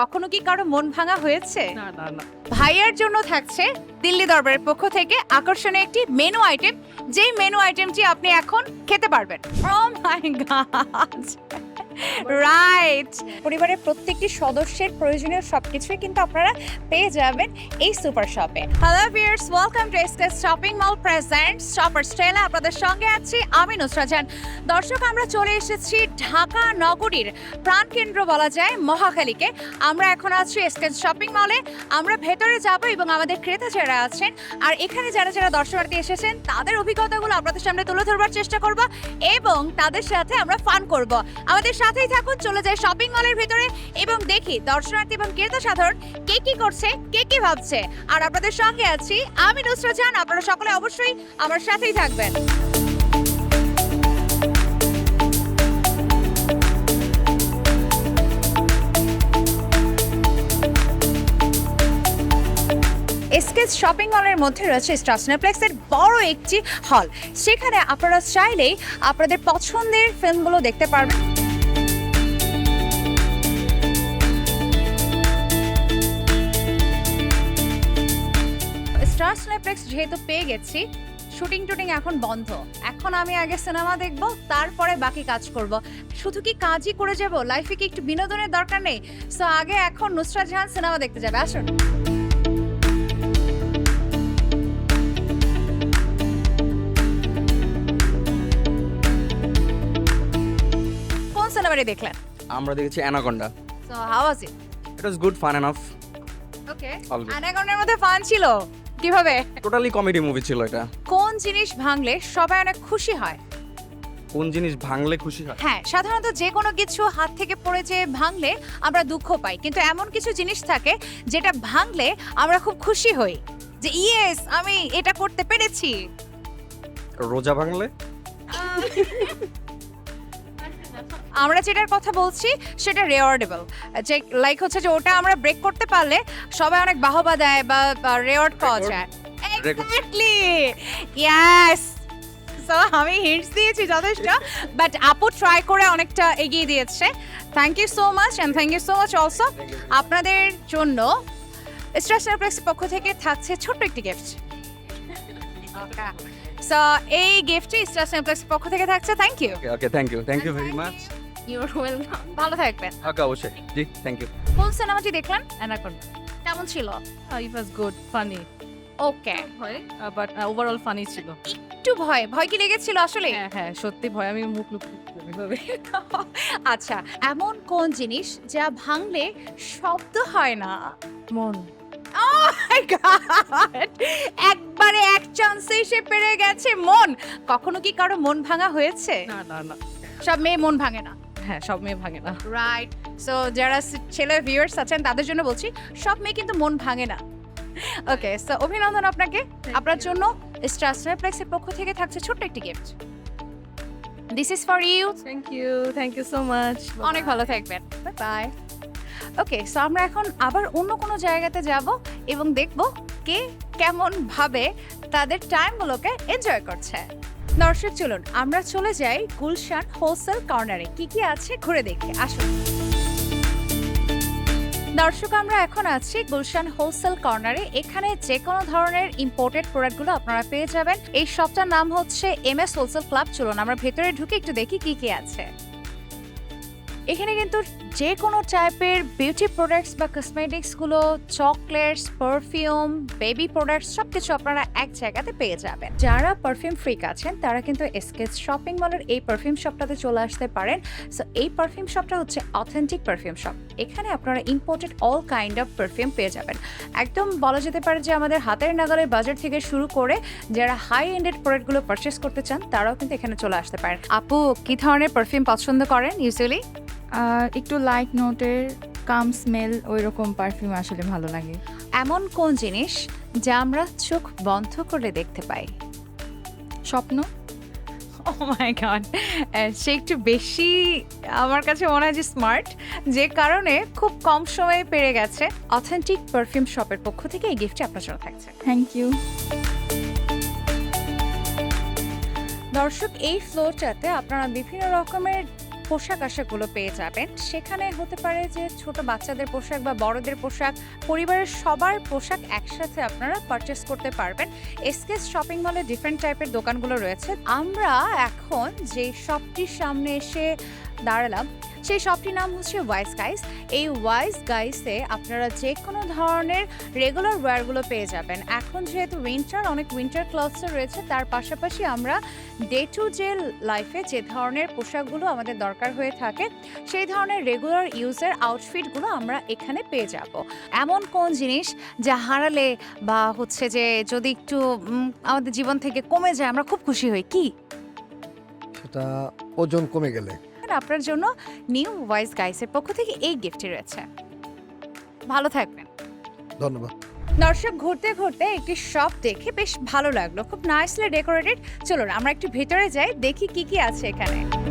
কখনো কি কারও মন ভাঙা হয়েছে? ভাইয়ের না না। ভাইয়ার জন্য থাকছে দিল্লি দরবারের পক্ষ থেকে আকর্ষণীয় একটি মেনু আইটেম। যেই মেনু আইটেমটি আপনি এখন খেতে পারবেন। ও মাই গড রাইট পরিবারের প্রত্যেকটি সদস্যের প্রয়োজনীয় সবকিছুই কিন্তু আপনারা পেয়ে যাবেন এই সুপার শপে। Hello viewers welcome to SK's shopping mall present shopper Stella আপনাদের সঙ্গে আছি আমি নুসরা জান। দর্শক, আমরা চলে এসেছি ঢাকা নগরীর প্রাণকেন্দ্র বলা যায় মহাখালীকে। আমরা এখন আছি এসকেস শপিং মলে আমরা ভেতরে যাব এবং আমাদের ক্রেতা যারা আছেন আর এখানে যারা যারা দর্শনার্থী এসেছেন, তাদের অভিজ্ঞতাগুলো আপনাদের সামনে তুলে ধরবার চেষ্টা করব এবং তাদের সাথে আমরা ফান করব। আমাদের সাথেই থাকুন, চলে যাই শপিং মলের ভিতরে এবং দেখি দর্শনার্থী এবং ক্রেতা সাধারণ কে কি করছে, কে কি ভাবছে। আর আপনাদের সঙ্গে আছি আমি নুসরা জান আপনারা সকলে অবশ্যই আমার সাথেই থাকবেন। এসকেস শপিং মলের মধ্যে রয়েছে স্টাসনাপ্লেক্সের বড় একটি হল সেখানে আপনারা চাইলেই আপনাদের পছন্দের ফিল্মগুলো দেখতে পারবেন। সিনেপ্লেক্স যেহেতু পেয়ে গেছি শুটিং টুটিং এখন বন্ধ। এখন আমি আগে সিনেমা দেখব তারপরে বাকি কাজ করব। শুধু কি কাজই করে যাব? লাইফে কি একটু বিনোদনের দরকার নেই? সো আগে এখন নুসরাত জাহান সিনেমা দেখতে যাবে আসুন। কোন সিনেমাটি দেখলেন? আমরা দেখেছি Anaconda so how was it it was good fun enough okay. অ্যানাকন্ডার মধ্যে ফান ছিল? কীভাবে? টোটালি কমেডি মুভি ছিল এটা। কোন জিনিস ভাঙলে সবাই অনেক খুশি হয়? কোন জিনিস ভাঙলে খুশি হয়? হ্যাঁ সাধারণত যে কোনো কিছু হাত থেকে পড়ে যে ভাঙলে আমরা দুঃখ পাই। কিন্তু এমন কিছু জিনিস থাকে যেটা ভাঙলে আমরা খুব খুশি হই যে ইয়েস আমি এটা করতে পেরেছি। রোজা ভাঙলে? আমরা যেটার কথা বলছি সেটা রেওয়ার্ডেবল যে লাইক হচ্ছে যে ওটা আমরা ব্রেক করতে পারলে সবাই অনেক বাহবা দেয় বা রেওয়ার্ড পাওয়া যায়. এক্স্যাক্টলি ইয়েস আমি হিন্টস দিয়েছি যথেষ্ট বাট আপু ট্রাই করে অনেকটা এগিয়ে দিয়েছে। Thank you so much and thank you so much also আপনাদের জন্য স্ট্রেস সারপ্লেক্সের পক্ষ থেকে থাকছে ছোট্ট একটি গিফট সো এই গিফটটি স্টার সারপ্লেক্সের পক্ষ থেকে থাকছে। Thank you okay thank you thank you very much you're welcome ভালো থাকবেন। ওকে অবশ্যই। জি থ্যাংক ইউ কোন সিনেমাটি দেখলেন? অ্যানাকন্ডা কেমন ছিল? ইট ওয়াজ গুড ফানি ওকে হয় বাট ওভারঅল ফানি ছিল। একটু ভয়। ভয় কি লেগেছিল আসলে? হ্যাঁ হ্যাঁ সত্যি ভয়। আমি মুখ লুক আচ্ছা এমন কোন জিনিস যা ভাঙলে শব্দ হয় না? মন। Oh! একবারে এক চান্সে এসে পেরে গেছে মন। কখনো কি কারও মন ভাঙা হয়েছে? না না না। সব মেয়ে মন ভাঙে না। হ্যাঁ সব মেয়ে ভাঙে না। রাইট সো যারা ছেলে ভিউয়ার্স আছেন তাদের জন্য বলছি সব মেয়ে কিন্তু মন ভাঙে না। ওকে সো অভিনন্দন আপনাকে। আপনার জন্য স্টার সিনেপ্লেক্সের পক্ষ থেকে থাকছে ছোট্ট একটি gift this is for you thank you thank you so much অনেক ভালো থাকবেন। বাই ওকে সো আমরা এখন আবার অন্য কোনো জায়গাতে যাব এবং দেখব কে কেমন ভাবে তাদের টাইমগুলোকে এনজয় করছে। দর্শক, চলুন, আমরা চলে যাই গুলশান হোলসেল কর্নারে। কি কি আছে ঘুরে দেখি, আসুন। দর্শক, আমরা এখন আছি গুলশান হোলসেল কর্নারে। এখানে যে কোনো ধরনের ইম্পোর্টেড প্রোডাক্টগুলো আপনারা পেয়ে যাবেন। এই শপটার নাম হচ্ছে এম এস হোলসেল ক্লাব। চলুন, আমরা ভেতরে ঢুকে একটু দেখি কি কি আছে। এখানে কিন্তু যে কোনো টাইপের বিউটি প্রোডাক্টস বা কসমেটিক্সগুলো চকলেটস পারফিউম বেবি প্রোডাক্টস সব কিছু আপনারা এক জায়গাতে পেয়ে যাবেন। যারা পারফিউম ফ্রিক আছেন, তারা কিন্তু এসকেস শপিং মলের এই পারফিউম শপটাতে চলে আসতে পারেন। সো এই পারফিউম শপটা হচ্ছে অথেন্টিক পারফিউম শপ এখানে আপনারা imported all kind of perfume পেয়ে যাবেন। একদম বলা যেতে পারে যে আমাদের হাতের নাগালের বাজার থেকে শুরু করে যারা হাই এন্ডেড প্রোডাক্টগুলো পারচেস করতে চান, তারাও কিন্তু এখানে চলে আসতে পারেন। আপু, কি ধরনের পারফিউম পছন্দ করেন ইউজুয়ালি একটু লাইট নোটের কাম স্মেল ওই রকম পারফিউম আসলে ভালো লাগে। এমন কোন জিনিস যা আমরা চোখ বন্ধ করে দেখতে পাই? স্বপ্ন। ও মাই গড সে একটু বেশি আমার কাছে মনে হয় যে স্মার্ট যে কারণে খুব কম সময়ে পেরে গেছে। অথেন্টিক পারফিউম শপের পক্ষ থেকে এই গিফটটি আপনার জন্য থাকছে। থ্যাংক ইউ দর্শক এই ফ্লোরটাতে আপনারা বিভিন্ন রকমের পোশাক আশাকগুলো পেয়ে যাবেন। সেখানে হতে পারে যে ছোট বাচ্চাদের পোশাক বা বড়দের পোশাক, পরিবারের সবার পোশাক একসাথে আপনারা পারচেস করতে পারবেন। এসকেস শপিং মলে ডিফারেন্ট টাইপের দোকানগুলো রয়েছে। আমরা এখন যে শপটির সামনে এসে দাঁড়ালাম সেই শপটির নাম হচ্ছে ওয়াইস গাইস এই ওয়াইস গাইসে আপনারা যে কোনো ধরনের রেগুলার ওয়্যারগুলো পেয়ে যাবেন। এখন যেহেতু উইন্টার অনেক উইন্টার ক্লথসও রয়েছে, তার পাশাপাশি আমরা ডে টু ডে লাইফে যে ধরনের পোশাকগুলো আমাদের দরকার হয়ে থাকে, সেই ধরনের রেগুলার ইউজের আউটফিটগুলো আমরা এখানে পেয়ে যাব। এমন কোন জিনিস যা হারালে বা হচ্ছে যে যদি একটু আমাদের জীবন থেকে কমে যায়, আমরা খুব খুশি হই, কি? সেটা ওজন কমে গেলে। আপনার জন্য নিউ ভয়েস গাইসের পক্ষ থেকে এই গিফটটি রয়েছে। ভালো থাকবেন। ধন্যবাদ। দর্শক ঘুরতে ঘুরতে একটি শপ দেখে বেশ ভালো লাগল। খুব নাইসলি ডেকোরেটেড চলুন আমরা একটু ভেতরে যাই দেখি কি কি আছে এখানে।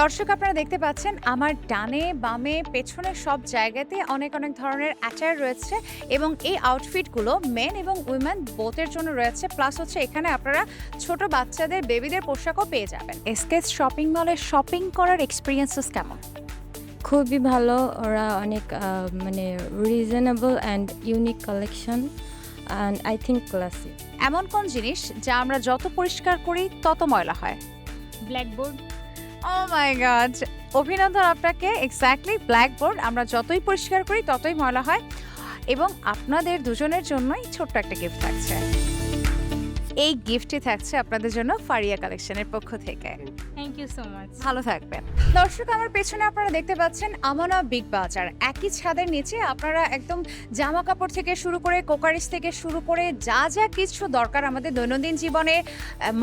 দর্শক আপনারা দেখতে পাচ্ছেন আমার ডানে বামে পেছনে সব জায়গাতে অনেক অনেক ধরনের অ্যাটায়ার রয়েছে এবং এই আউটফিটগুলো মেন এবং উইমেন বোথের জন্য রয়েছে। প্লাস হচ্ছে এখানে আপনারা ছোট বাচ্চাদের বেবিদের পোশাকও পেয়ে যাবেন। এসকেস শপিং মলে শপিং করার এক্সপিরিয়েন্সেস কেমন? খুবই ভালো। ওরা অনেক মানে reasonable and unique collection and I think classic এমন কোন জিনিস যা আমরা যত পরিষ্কার করি তত ময়লা হয়? ব্ল্যাকবোর্ড ও মাই গড অভিনন্দন আপনাকে। এক্স্যাক্টলি ব্ল্যাকবোর্ড আমরা যতই পরিষ্কার করি, ততই ময়লা হয়। এবং আপনাদের দুজনের জন্যই ছোট্ট একটা গিফট থাকছে। এই গিফটটি থাকছে আপনাদের জন্য ফারিয়া কালেকশনের পক্ষ থেকে। থ্যাংক ইউ সো মাচ ভালো থাকবেন। দর্শক আমার পেছনে আপনারা দেখতে পাচ্ছেন আমানা বিগ বাজার একই ছাদের নিচে আপনারা একদম জামা কাপড় থেকে শুরু করে কোকারিস থেকে শুরু করে যা যা কিছু দরকার আমাদের দৈনন্দিন জীবনে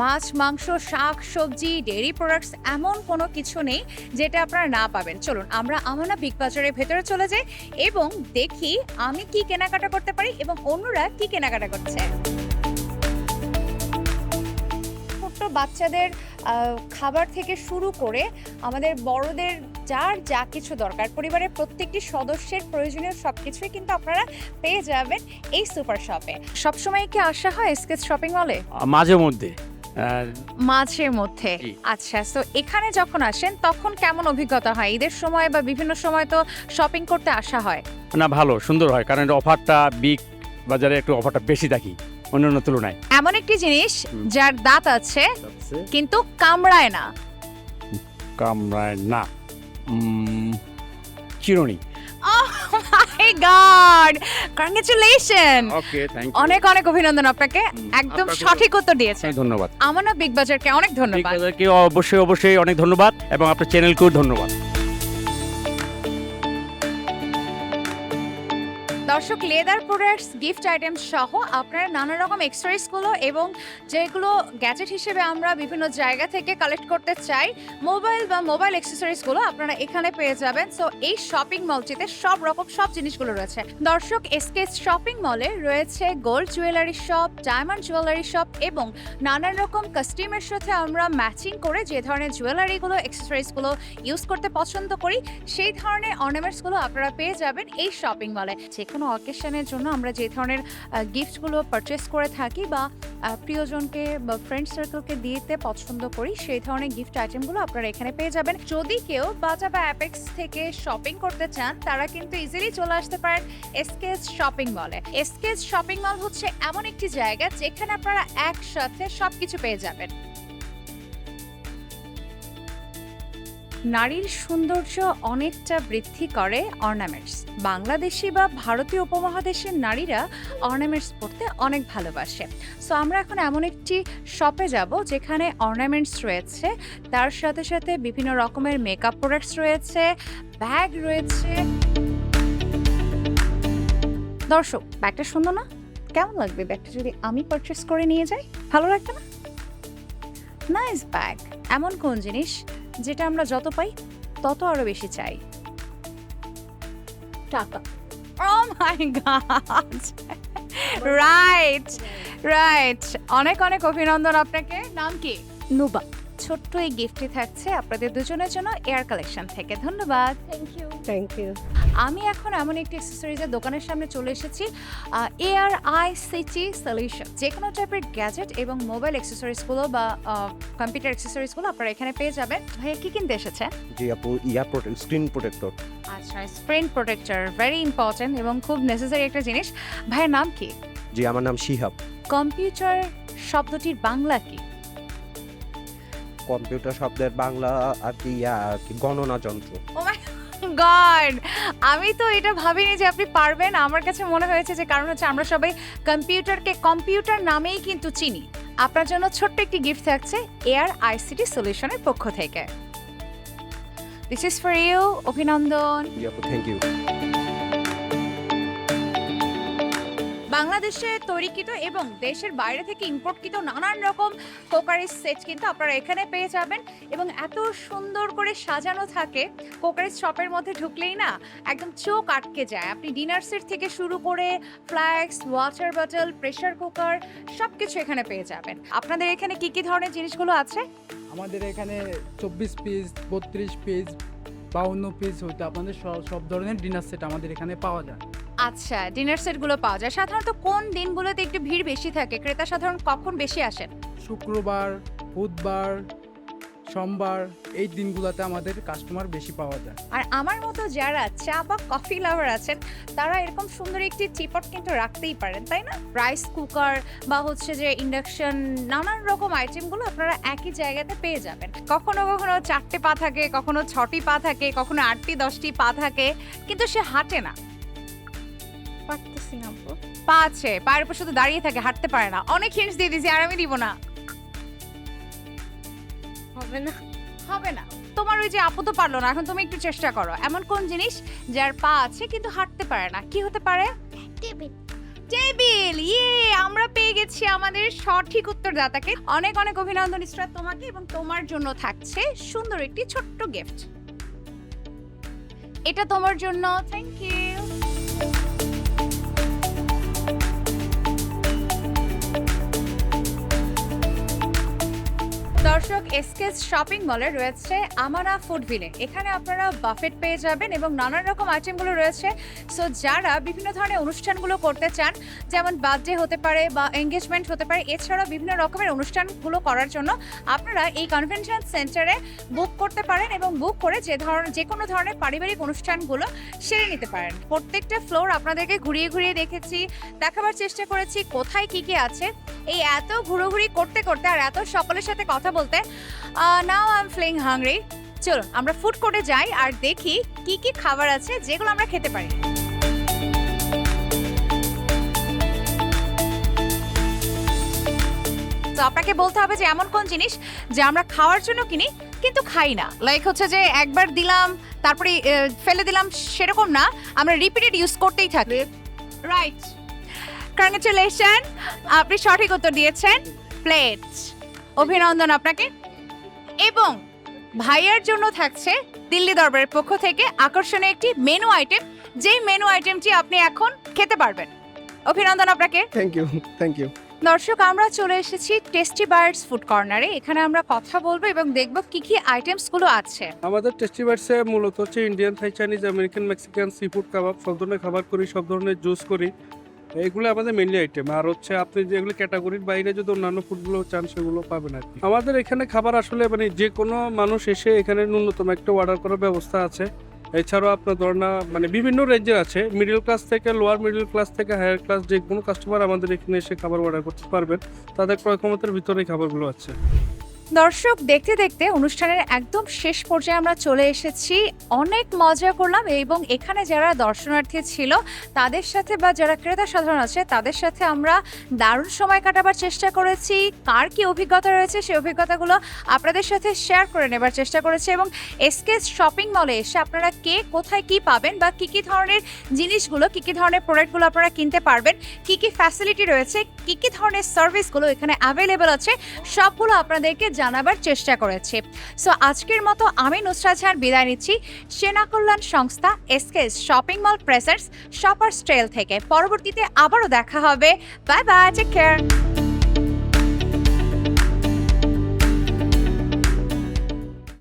মাছ মাংস শাক সবজি ডেয়ারি প্রোডাক্টস এমন কোনো কিছু নেই যেটা আপনারা না পাবেন। চলুন আমরা আমানা বিগ বাজারের ভেতরে চলে যাই এবং দেখি আমি কি কেনাকাটা করতে পারি এবং অন্যরা কি কেনাকাটা করছে। বাচ্চাদের খাবার থেকে শুরু করে আমাদের বড়দের যার যা কিছু দরকার পরিবারের প্রত্যেকটি সদস্যের প্রয়োজনীয় সব কিছুই কিন্তু আপনারা পেয়ে যাবেন এই সুপার শপে। সবসময় কি আসা হয় স্কেচ শপিং মলে? মাঝে মধ্যে। আহ, মাঝে মধ্যে? আচ্ছা তো এখানে যখন আসেন তখন কেমন অভিজ্ঞতা হয়? ঈদের সময় বা বিভিন্ন সময় তো শপিং করতে আসা হয়। না ভালো সুন্দর হয়। কারণ অফারটা বিগ বাজারে একটু অফারটা বেশি দেখি। অন্যান্য তুলনায়। এমন একটি জিনিস যার দাঁত আছে কিন্তু কামড়ায় না। কামরায় না। চিরুনি। My god congratulation okay thank অনেক অনেক অভিনন্দন আপনাকে। একদম সঠিক উত্তর দিয়েছেন। ধন্যবাদ। আমানা বিগ বাজারকে অনেক বিগ ধন্যবাদ বাজারকে অবশ্যই অবশ্যই অনেক ধন্যবাদ এবং আপনার চ্যানেলকেও ধন্যবাদ। দর্শক লেদার প্রোডাক্টস গিফট আইটেম সহ আপনারা নানা রকমগুলো এবং যেগুলো গ্যাজেট হিসেবে আমরা বিভিন্ন জায়গা থেকে কালেক্ট করতে চাই মোবাইল বা মোবাইলগুলো আপনারা এখানে পেয়ে যাবেন। সো এই শপিং মলটিতে সব রকম সব জিনিসগুলো রয়েছে। দর্শক এসকে শপিং মলে রয়েছে gold jewellery shop diamond jewellery shop এবং নানান রকম কাস্টিমের সাথে আমরা ম্যাচিং করে যে ধরনের জুয়েলারিগুলো গুলো ইউজ করতে পছন্দ করি, সেই ধরনের অর্নামেন্টসগুলো আপনারা পেয়ে যাবেন এই শপিং মলে যে কোনো অকেশনের জন্য আমরা যে ধরনের গিফটগুলো পারচেস করে থাকি বা প্রিয়জনকে বা ফ্রেন্ড সার্কেলকে দিতে পছন্দ করি, সেই ধরনের গিফট আইটেমগুলো আপনারা এখানে পেয়ে যাবেন। যদি কেউ বাজা বা অ্যাপেক্স থেকে শপিং করতে চান, তারা কিন্তু ইজিলি চলে আসতে পারেন এসকেস শপিং মলে এসকেস শপিং মল হচ্ছে এমন একটি জায়গা যেখানে আপনারা একসাথে সবকিছু পেয়ে যাবেন। নারীর সৌন্দর্য অনেকটা বৃদ্ধি করে অর্নামেন্টস। বাংলাদেশি বা ভারতীয় উপমহাদেশের নারীরা অর্নামেন্টস পরতে অনেক ভালোবাসে। সো আমরা এখন এমন একটি শপে যাব যেখানে অর্নামেন্টস রয়েছে, তার সাথে সাথে বিভিন্ন রকমের মেকআপ প্রোডাক্টস রয়েছে ব্যাগ রয়েছে। দর্শক ব্যাগটা সুন্দর না? কেমন লাগবে ব্যাগটা যদি আমি পারচেস করে নিয়ে যাই? ভালো লাগবে না? নাইস ব্যাগ এমন কোন জিনিস যেটা আমরা যত পাই তত আরও বেশি চাই। টাকা। Oh my god right right অনেক অনেক অভিনন্দন আপনাকে। নাম কি? নুবা। ছোট্ট এই গিফটটি থাকছে আপনাদের দুজনের জন্য এয়ার কালেকশন থেকে। ধন্যবাদ। থ্যাংক ইউ থ্যাংক ইউ আমি এখন এমন একটি অ্যাক্সেসরিজের দোকানের সামনে চলে এসেছি এআর আই সিটি সলিউশন যে কোনো টাইপের গ্যাজেট এবং মোবাইল অ্যাক্সেসরিজগুলো বা কম্পিউটার অ্যাক্সেসরিজগুলো আপনারা এখানে পেয়ে যাবেন। ভাইয়া কি কিনতে এসেছেন জি আপু ইয়ার প্রোটেক্ট স্ক্রিন প্রোটেক্টর আচ্ছা স্ক্রিন প্রোটেক্টর ভেরি ইম্পর্টেন্ট এবং খুব নেসেসারি একটা জিনিস। ভাইয়ের নাম কি? জি আমার নাম শিহাব। কম্পিউটার শব্দটির বাংলা কি? কম্পিউটার শব্দের বাংলা আর কি গণনা যন্ত্র। গড আমি তো এটা ভাবিনি যে আপনি পারবেন। আমার কাছে মনে হয়েছে যে কারণ হচ্ছে আমরা সবাই কম্পিউটারকে কম্পিউটার নামেই কিন্তু চিনি। আপনার জন্য ছোট্ট একটি গিফট থাকছে এয়ার আইসিটি সলিউশনের পক্ষ থেকে। দিস ইজ ফর ইউ অভিনন্দন। থ্যাংক ইউ বাংলাদেশে তৈরিকৃত এবং দেশের বাইরে থেকে ইম্পোর্টকৃত নানান রকম কোকারিস সেট কিন্তু আপনারা এখানে পেয়ে যাবেন এবং এত সুন্দর করে সাজানো থাকে। কোকারিস শপের মধ্যে ঢুকলেই না একদম চোখ আটকে যায়। আপনি ডিনার সেট থেকে শুরু করে flask water bottle pressure cooker সব কিছু এখানে পেয়ে যাবেন। আপনাদের এখানে কি কি ধরনের জিনিসগুলো আছে? আমাদের এখানে চব্বিশ পিস বত্রিশ পিস বাউন্ন পিস হইতে আপনাদের সব ধরনের ডিনার সেট আমাদের এখানে পাওয়া যায়। আচ্ছা ডিনার সেটগুলো পাওয়া যায়। সাধারণত কোন দিনগুলোতে একটু ভিড় বেশি থাকে? ক্রেতা সাধারণ কখন বেশি আসেন? শুক্রবার বুধবার সোমবার এই দিনগুলোতে আমাদের কাস্টমার বেশি পাওয়া যায়। আর আমার মতো যারা চা বা কফি লাভার আছেন তারা এরকম সুন্দর একটি টিপট কিন্তু রাখতেই পারেন তাই না? রাইস কুকার বা হচ্ছে যে ইন্ডাকশন নানান রকম আইটেমগুলো আপনারা একই জায়গাতে পেয়ে যাবেন। কখনো কখনো চারটে পা থাকে কখনো ছটি পা থাকে কখনো আটটি দশটি পা থাকে কিন্তু সে হাঁটে না। পারতেছি না আপু। পা আছে পায়ের উপর শুধু দাঁড়িয়ে থাকে হাঁটতে পারে না। অনেক হিন্টস দিয়ে দিয়েছি আর আমি দিব না। হবে না। হবে না। তোমার ওই যে আপু তো পারল না এখন তুমি একটু চেষ্টা করো। এমন কোন জিনিস যার পা আছে কিন্তু হাঁটতে পারে না? কি হতে পারে? টেবিল। টেবিল! ইয়ে! আমরা পেয়ে গেছি আমাদের সঠিক উত্তরদাতাকে। অনেক অনেক অভিনন্দন ইসরাত তোমাকে এবং তোমার জন্য থাকছে সুন্দর একটি ছোট্ট গিফট এটা তোমার জন্য। থ্যাংক ইউ দর্শক এসকেস শপিং মলে রয়েছে আমানা ফুড ভিলে। এখানে আপনারা বাফেট পেয়ে যাবেন এবং নানান রকম আইটেমগুলো রয়েছে। সো যারা বিভিন্ন ধরনের অনুষ্ঠানগুলো করতে চান, যেমন বার্থডে হতে পারে বা এঙ্গেজমেন্ট হতে পারে, এছাড়াও বিভিন্ন রকমের অনুষ্ঠানগুলো করার জন্য আপনারা এই কনভেনশন সেন্টারে বুক করতে পারেন এবং বুক করে যে ধরনের যে কোনো ধরনের পারিবারিক অনুষ্ঠানগুলো সেরে নিতে পারেন। প্রত্যেকটা ফ্লোর আপনাদেরকে ঘুরিয়ে ঘুরিয়ে দেখেছি, দেখাবার চেষ্টা করেছি কোথায় কি কি আছে। এই এত ঘুরোঘুরি করতে করতে আর এত সকলের সাথে কথা বলতে now I am feeling hungry চলো আমরা ফুড কোর্টে যাই আর দেখি কি কি খাবার আছে যেগুলো আমরা খেতে পারি। তো আপনাকে বলতে হবে যে এমন কোন জিনিস যে আমরা খাওয়ার জন্য কিনি কিন্তু খাই না। লাইক হচ্ছে যে একবার দিলাম তারপরে ফেলে দিলাম সেরকম না। আমরা রিপিটেড ইউজ করতেই থাকি। রাইট কংগ্রেচুলেশন আপনি সঠিক উত্তর দিয়েছেন। প্লেট অভিনন্দন আপনাকে। এবং ভাইয়ার জন্য থাকছে দিল্লি দরবারের পক্ষ থেকে আকর্ষণীয় একটি মেনু আইটেম যেই মেনু আইটেমটি আপনি এখন খেতে পারবেন। অভিনন্দন আপনাকে। থ্যাংক ইউ থ্যাংক ইউ দর্শক আমরা চলে এসেছি টেস্টি বার্ডস ফুড কর্নারে এখানে আমরা কথা বলব এবং দেখব কি কি আইটেমসগুলো আছে। আমাদের টেস্টি বাইটসে মূলত হচ্ছে Indian Thai Chinese American Mexican sea food কাবাব সব ধরনের খাবার করি সব ধরনের জুস করি। এগুলো আমাদের মেনলি আইটেম আর হচ্ছে আপনি যেগুলো ক্যাটাগরির বাইরে যদি অন্যান্য ফুডগুলো চান, সেগুলো পাবেন আর কি। আমাদের এখানে খাবার আসলে মানে যে কোনো মানুষ এসে এখানে ন্যূনতম একটা অর্ডার করার ব্যবস্থা আছে। এছাড়াও আপনার ধরেন মানে বিভিন্ন রেঞ্জের আছে। মিডল ক্লাস থেকে লোয়ার মিডল ক্লাস থেকে হায়ার ক্লাস যে কোনো কাস্টমার আমাদের এখানে এসে খাবার অর্ডার করতে পারবেন। তাদের ক্রয় ক্ষমতার ভিতরে খাবারগুলো আছে। দর্শক, দেখতে দেখতে অনুষ্ঠানের একদম শেষ পর্যায়ে আমরা চলে এসেছি। অনেক মজা করলাম এবং এখানে যারা দর্শনার্থী ছিল, তাদের সাথে বা যারা ক্রেতা সাধারণ আছে, তাদের সাথে আমরা দারুণ সময় কাটাবার চেষ্টা করেছি। কার কি অভিজ্ঞতা রয়েছে, সেই অভিজ্ঞতাগুলো আপনাদের সাথে শেয়ার করে নেবার চেষ্টা করেছি এবং এসকে শপিং মলে এসে আপনারা কে কোথায় কি পাবেন বা কি কি ধরনের জিনিসগুলো, কি কি ধরনের প্রোডাক্টগুলো আপনারা কিনতে পারবেন, কি কি ফ্যাসিলিটি রয়েছে, কি কি ধরনের সার্ভিসগুলো এখানে অ্যাভেলেবেল আছে, সবগুলো আপনাদেরকে জানাবার চেষ্টা করেছে। সো আজকের মতো আমি নুসরা ঝাড় বিদায় নিচ্ছি। সেনা কল্যাণ সংস্থা এসকেস শপিং মল প্রেসার্স শপার স্টেল থেকে। পরবর্তীতে আবারও দেখা হবে। Bye bye take care